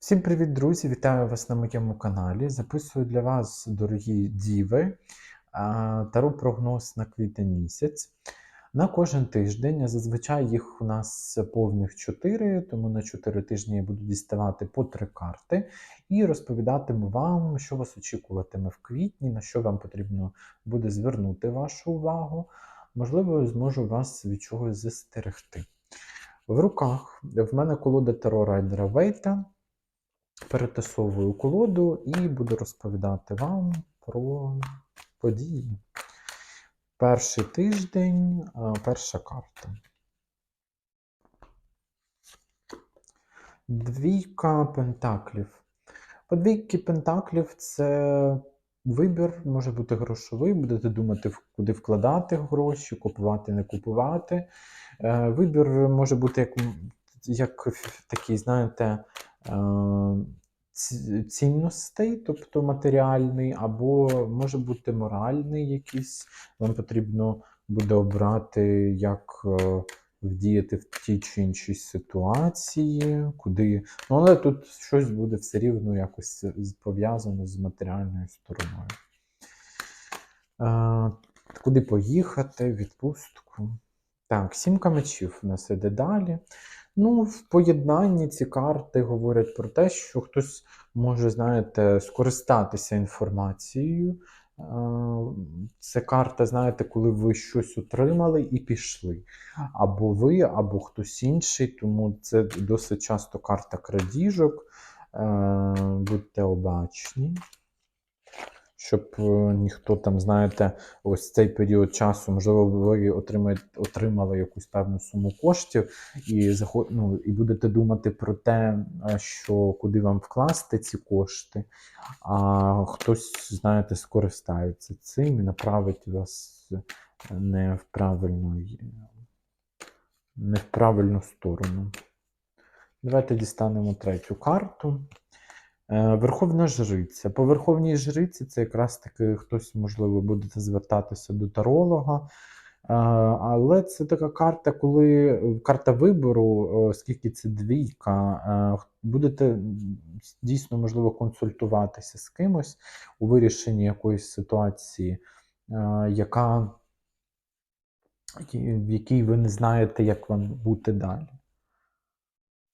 Всім привіт, друзі! Вітаю вас на моєму каналі. Записую для вас, дорогі діви, а, таро прогноз на квітень місяць. На кожен тиждень. Зазвичай їх у нас повних 4, тому на 4 тижні я буду діставати по 3 карти і розповідатиму вам, що вас очікуватиме в квітні, на що вам потрібно буде звернути вашу увагу. Можливо, зможу вас від чогось застерегти. В руках в мене колода Таро Райдера Вейта. Перетасовую колоду і буду розповідати вам про події. Перший тиждень, перша карта. Двійка пентаклів. По двійки пентаклів це вибір, може бути грошовий, будете думати, куди вкладати гроші, купувати, не купувати. Е, Вибір може бути як, як такий, знаєте, е, цінностей, тобто матеріальний, або може бути моральний якийсь. Вам потрібно буде обрати, як е, вдіяти в тій чи іншій ситуації, куди. Ну, але тут щось буде все рівно якось з- пов'язано з матеріальною стороною. Е, Куди поїхати, відпустку. Так, сімка мечів у нас іде далі. Ну, в поєднанні ці карти говорять про те, що хтось може, знаєте, скористатися інформацією. Е, Це карта, знаєте, коли ви щось отримали і пішли. Або ви, або хтось інший, тому це досить часто карта крадіжок. Е, Будьте обачні. Щоб е, ніхто там, знаєте, ось цей період часу, можливо, ви отримаєте, отримали якусь певну суму коштів, і ну, і будете думати про те, е, що куди вам вкласти ці кошти, а хтось, знаєте, скористається цим і направить вас не в правильну, не в правильну сторону. Давайте дістанемо третю карту. Е, Верховна жриця. По Верховній жриці це якраз таки хтось, можливо, будете звертатися до таролога. Е, Але це така карта, коли карта вибору, е, оскільки це двійка, будете дійсно, можливо, консультуватися з кимось у вирішенні якоїсь ситуації, яка, в якій ви не знаєте, як вам бути далі.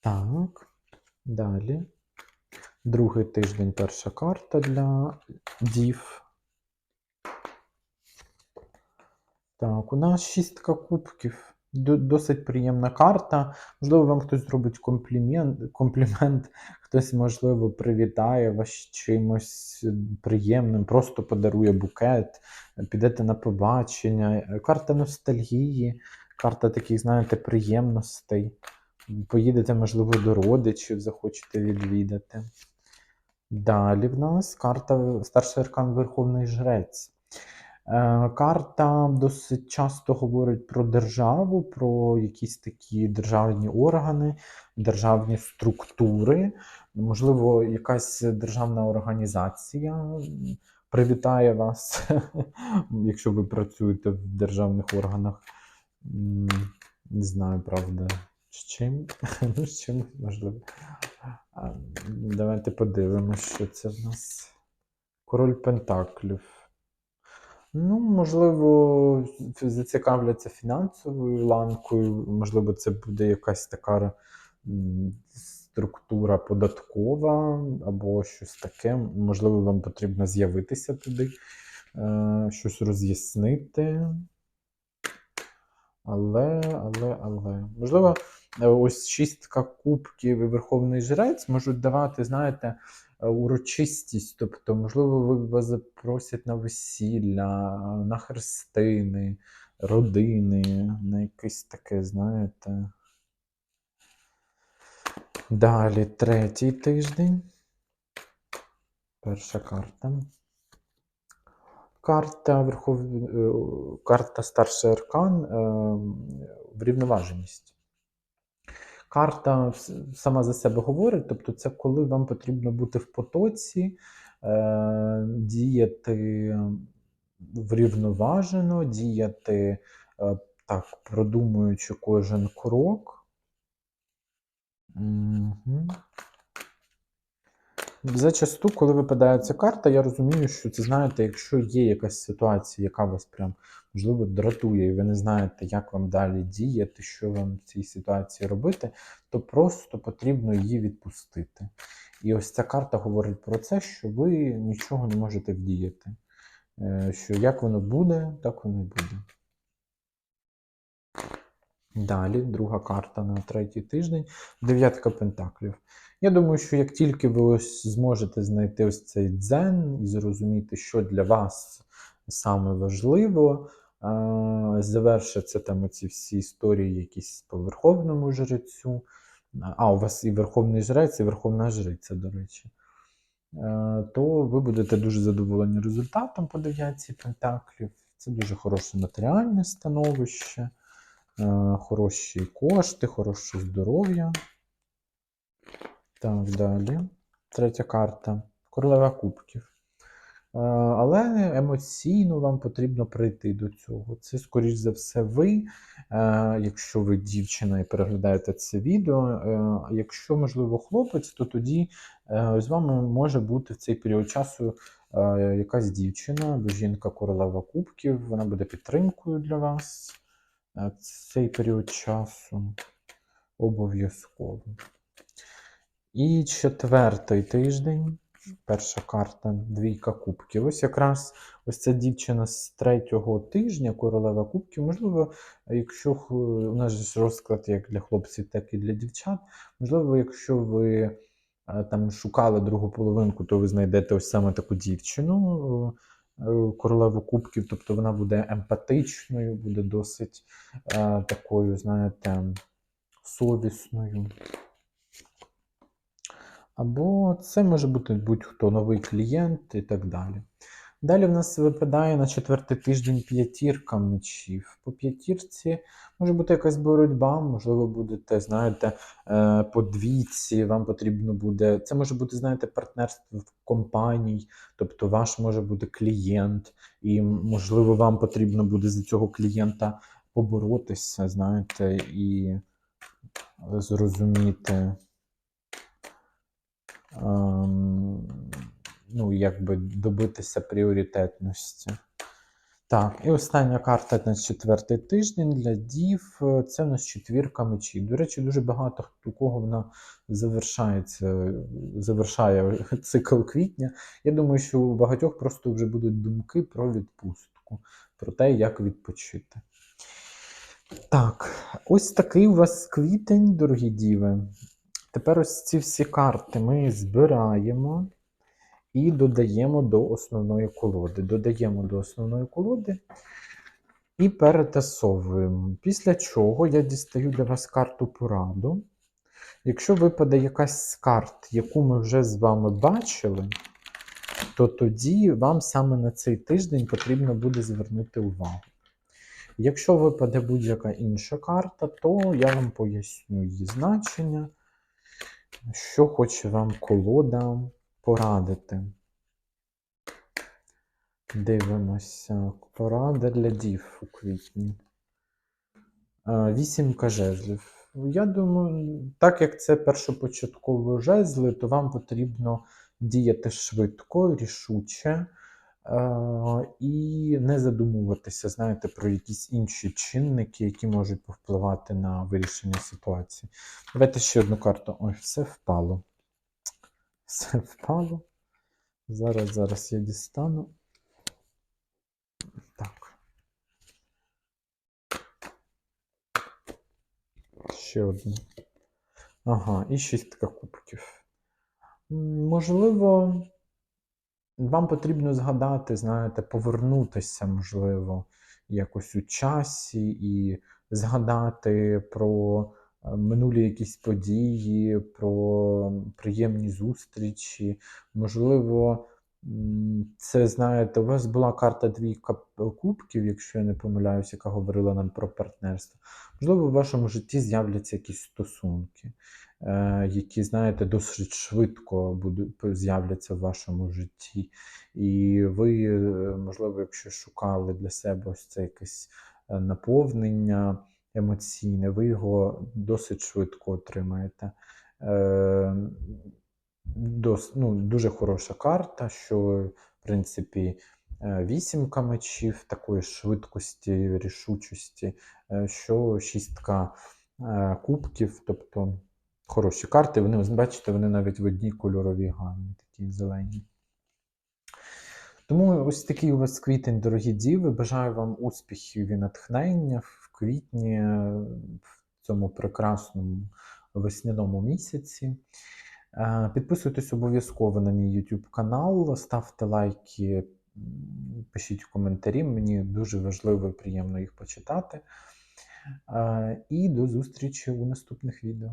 Так, далі. Другий тиждень перша карта для дів. Так, у нас шістка кубків. Досить приємна карта. Можливо, вам хтось зробить комплімент, комплімент, хтось, можливо, привітає вас чимось приємним, просто подарує букет, підете на побачення. Карта ностальгії, карта таких, знаєте, приємностей. Поїдете, можливо, до родичів, захочете відвідати. Далі в нас карта старший аркан Верховний Жрець. Е, Карта досить часто говорить про державу, про якісь такі державні органи, державні структури. Можливо, якась державна організація привітає вас, якщо ви працюєте в державних органах. Не знаю, правда, з чим. З чим можливо. Давайте подивимося, що це в нас. Король Пентаклів. Ну, можливо, зацікавляться фінансовою ланкою, можливо, це буде якась така структура податкова або щось таке. Можливо, вам потрібно з'явитися туди, е, щось роз'яснити. Але, але, але. Можливо, ось шістка кубків і Верховний Жрець можуть давати, знаєте, урочистість. Тобто, можливо, ви вас запросять на весілля, на хрестини, родини, на якесь таке, знаєте. Далі третій тиждень. Перша карта. Карта Верхов... е, карта Старший Аркан е, врівноваженість. Карта сама за себе говорить, тобто це коли вам потрібно бути в потоці, е, діяти врівноважено, діяти е, так, продумуючи кожен крок. Угу. Зачасту, коли випадає ця карта, я розумію, що це знаєте, якщо є якась ситуація, яка вас прям можливо дратує, і ви не знаєте, як вам далі діяти, що вам в цій ситуації робити, то просто потрібно її відпустити. І ось ця карта говорить про це, що ви нічого не можете вдіяти. Е, Що як воно буде, так воно і буде. Далі, друга карта на третій тиждень, дев'ятка пентаклів. Я думаю, що як тільки ви ось зможете знайти ось цей дзен і зрозуміти, що для вас саме важливо, завершаться там оці всі історії якісь по верховному жрецю. А, у вас і Верховний Жрець, і Верховна Жриця, до речі. Е, То ви будете дуже задоволені результатом по дев'ятці пентаклів. Це дуже хороше матеріальне становище, хороші кошти, хороше здоров'я. Так, далі. Третя карта. Королева кубків. Е, Але емоційно вам потрібно прийти до цього. Це, скоріш за все, ви, е, якщо ви дівчина і переглядаєте це відео. Е, Якщо, можливо, хлопець, то тоді е, з вами може бути в цей період часу е, якась дівчина або жінка королева кубків. Вона буде підтримкою для вас е, цей період часу. Обов'язково. І четвертий тиждень. Перша карта двійка кубків. Ось якраз ось ця дівчина з третього тижня, королева кубків. Можливо, якщо у нас ж розклад як для хлопців, так і для дівчат. Можливо, якщо ви е, там шукали другу половинку, то ви знайдете ось саме таку дівчину, королеву кубків, тобто вона буде емпатичною, буде досить е, такою, знаєте, совісною. Або це може бути будь-хто новий клієнт і так далі. Далі в нас випадає на четвертий тиждень п'ятірка мечів. По п'ятірці може бути якась боротьба, можливо, будете, знаєте, е, по двійці, вам потрібно буде. Це може бути, знаєте, партнерство в компаній, тобто ваш може бути клієнт, і, можливо, вам потрібно буде за цього клієнта поборотися, знаєте, і зрозуміти ем, ну, якби добитися пріоритетності. Так, і остання карта на четвертий тиждень для дів. Це у нас четвірка мечів. До речі, дуже багато у кого вона завершається, завершає цикл квітня. Я думаю, що у багатьох просто вже будуть думки про відпустку, про те, як відпочити. Так, ось такий у вас квітень, дорогі діви. Тепер ось ці всі карти ми збираємо і додаємо до основної колоди. Додаємо до основної колоди і перетасовуємо. Після чого я дістаю для вас карту пораду. Якщо випаде якась з карт, яку ми вже з вами бачили, то тоді вам саме на цей тиждень потрібно буде звернути увагу. Якщо випаде будь-яка інша карта, то я вам поясню її значення, що хоче вам колода порадити. Дивимося. Порада для дів у квітні. Е, Вісімка жезлів. Я думаю, так як це першопочаткові жезли, то вам потрібно діяти швидко, рішуче е, і не задумуватися, знаєте, про якісь інші чинники, які можуть повпливати на вирішення ситуації. Давайте ще одну карту. Ой, все впало. Все впало. Зараз, зараз я дістану. Так. Ще одну. Ага, і шістка кубків. Можливо, вам потрібно згадати, знаєте, повернутися, можливо, якось у часі і згадати про минулі якісь події, про приємні зустрічі. Можливо, це, знаєте, у вас була карта двійка кубків, якщо я не помиляюсь, яка говорила нам про партнерство. Можливо, в вашому житті з'являться якісь стосунки, е, які, знаєте, досить швидко з'являться в вашому житті. І ви, е, можливо, якщо шукали для себе ось це якесь е, наповнення емоційне, ви його досить швидко отримаєте. Е, дос, ну, дуже хороша карта, що, в принципі, е, вісімка мечів, такої швидкості, рішучості, е, що шістка е, кубків, тобто хороші карти. Вони, бачите, вони навіть в одній кольоровій гамі, такі зелені. Тому ось такий у вас квітень, дорогі діви. Бажаю вам успіхів і натхнення в квітні, е, в цьому прекрасному весняному місяці. Е, Підписуйтесь обов'язково на мій YouTube канал, ставте лайки, пишіть коментарі. Мені дуже важливо і приємно їх почитати. Е, І до зустрічі у наступних відео.